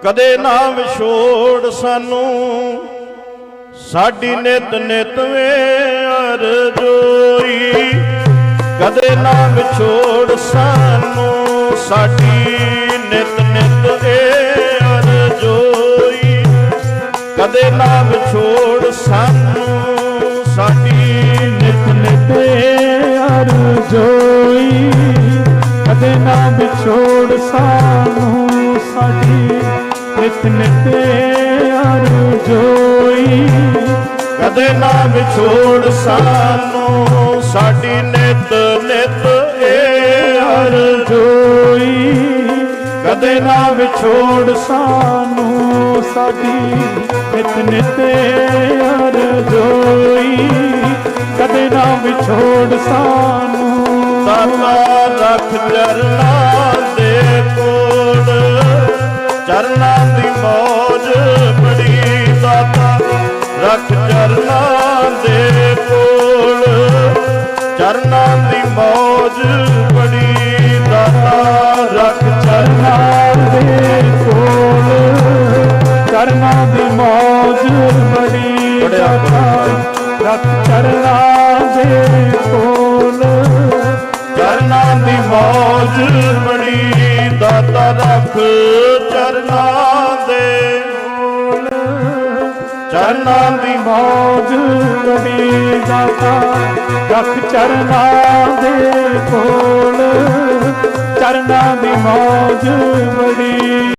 ਕਦੇ ਨਾ ਵਿਛੋੜ ਸਾਨੂੰ। ਸਾਡੀ ਨਿਤ ਨਿਤ ਵੇ ਅਰਜੋਈ। ਕਦੇ ਨਾ ਵਿਛੋੜ ਸਾਨੂੰ। ਸਾਡੀ ਨਿਤ ਨਿਤ ਏ ਅਰਜੋਈ। ਕਦੇ ਨਾ ਵਿਛੋੜ ਸਾਨੂੰ। ਸਾਡੀ ਨਿਤ ਨਿਤ ਅਰਜੋਈ। ਕਦੇ ਨਾ ਵਿਛੋੜ ਸਾਨੂੰ। ਸਾਡੀ ਨਿਤ ਨਿਤ ਅਰਜੋਈ ਕਦੇ ਨਾ ਵਿਛੋੜ ਸਾਨੂੰ, ਸਾਡੀ ਨਿਤ ਨਿਤ ਏ ਅਰਜੋਈ ਕਦੇ ਨਾ ਵਿਛੋੜ ਸਾਨੂੰ, ਸਾਡੀ ਨਿਤ ਨਿਤ ਅਰਜੋਈ ਕਦੇ ਨਾ ਵਿਛੋੜ ਸਾਨੂੰ ਦਾਤਾ ਰੱਖ ਚਰਨਾਂ ਦੇ ਕੋਲ। ਚਰਨਾਂ ਚਰਨਾਂ ਦੀ ਮੌਜ ਬੜੀ ਦਾਤਾ ਰੱਖ ਚਰਨਾਂ ਦੇ ਕੋਲ। ਚਰਨਾਂ ਦੀ ਮੌਜ ਬੜੀ ਦਾਤਾ ਰੱਖ ਚਰਨਾਂ ਦੇ ਕੋਲ। ਚਰਨਾਂ ਦੀ ਮੌਜ ਬੜੀ ਦਾਤਾ ਰੱਖ ਚਰਨਾਂ ਦੇ ਕੋਲ। ਚਰਨਾਂ ਦੀ ਮੌਜ ਬੜੀ ਦਾਤਾ ਰੱਖ ਚਰਨਾਂ ਦੇ ਕੋਲ ਚਰਨਾਂ ਦੀ ਮੌਜ